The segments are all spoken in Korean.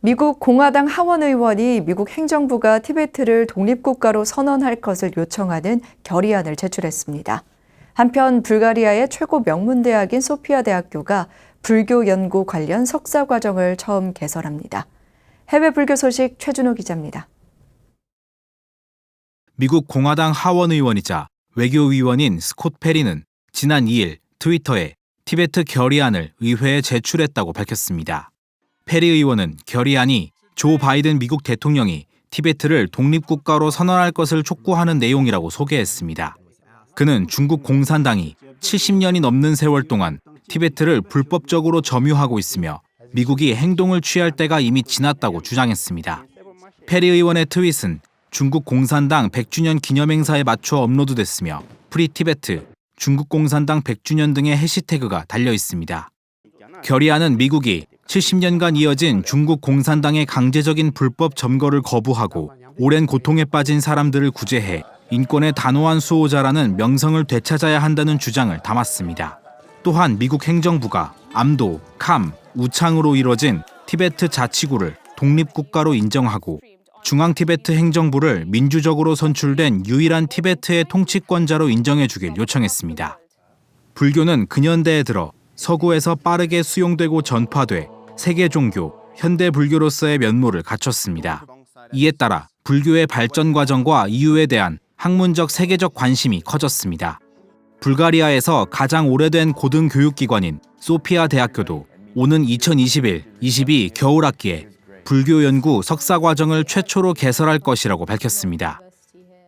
미국 공화당 하원 의원이 미국 행정부가 티베트를 독립국가로 선언할 것을 요청하는 결의안을 제출했습니다. 한편 불가리아의 최고 명문대학인 소피아 대학교가 불교 연구 관련 석사 과정을 처음 개설합니다. 해외 불교 소식 최준호 기자입니다. 미국 공화당 하원 의원이자 외교위원인 스콧 페리는 지난 2일 트위터에 티베트 결의안을 의회에 제출했다고 밝혔습니다. 페리 의원은 결의안이 조 바이든 미국 대통령이 티베트를 독립국가로 선언할 것을 촉구하는 내용이라고 소개했습니다. 그는 중국 공산당이 70년이 넘는 세월 동안 티베트를 불법적으로 점유하고 있으며 미국이 행동을 취할 때가 이미 지났다고 주장했습니다. 페리 의원의 트윗은 중국 공산당 100주년 기념행사에 맞춰 업로드됐으며 프리 티베트, 중국 공산당 100주년 등의 해시태그가 달려 있습니다. 결의안은 미국이 70년간 이어진 중국 공산당의 강제적인 불법 점거를 거부하고 오랜 고통에 빠진 사람들을 구제해 인권의 단호한 수호자라는 명성을 되찾아야 한다는 주장을 담았습니다. 또한 미국 행정부가 암도, 캄, 우창으로 이뤄진 티베트 자치구를 독립국가로 인정하고 중앙 티베트 행정부를 민주적으로 선출된 유일한 티베트의 통치권자로 인정해 주길 요청했습니다. 불교는 근현대에 들어 서구에서 빠르게 수용되고 전파돼 세계 종교, 현대 불교로서의 면모를 갖췄습니다. 이에 따라 불교의 발전 과정과 이유에 대한 학문적 세계적 관심이 커졌습니다. 불가리아에서 가장 오래된 고등교육기관인 소피아 대학교도 오는 2021-22 겨울학기에 불교 연구 석사 과정을 최초로 개설할 것이라고 밝혔습니다.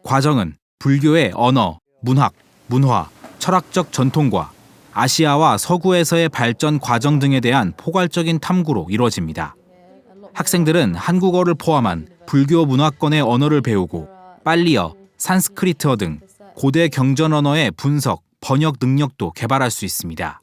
과정은 불교의 언어, 문학, 문화, 철학적 전통과 아시아와 서구에서의 발전 과정 등에 대한 포괄적인 탐구로 이루어집니다. 학생들은 한국어를 포함한 불교 문화권의 언어를 배우고 빨리어, 산스크리트어 등 고대 경전 언어의 분석, 번역 능력도 개발할 수 있습니다.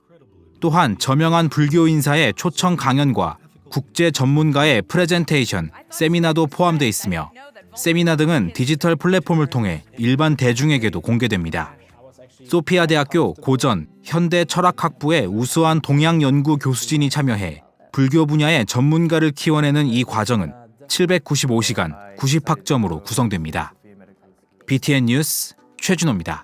또한 저명한 불교 인사의 초청 강연과 국제 전문가의 프레젠테이션, 세미나도 포함되어 있으며 세미나 등은 디지털 플랫폼을 통해 일반 대중에게도 공개됩니다. 소피아 대학교 고전 현대 철학학부의 우수한 동양 연구 교수진이 참여해 불교 분야의 전문가를 키워내는 이 과정은 795시간 90학점으로 구성됩니다. BTN 뉴스 최준호입니다.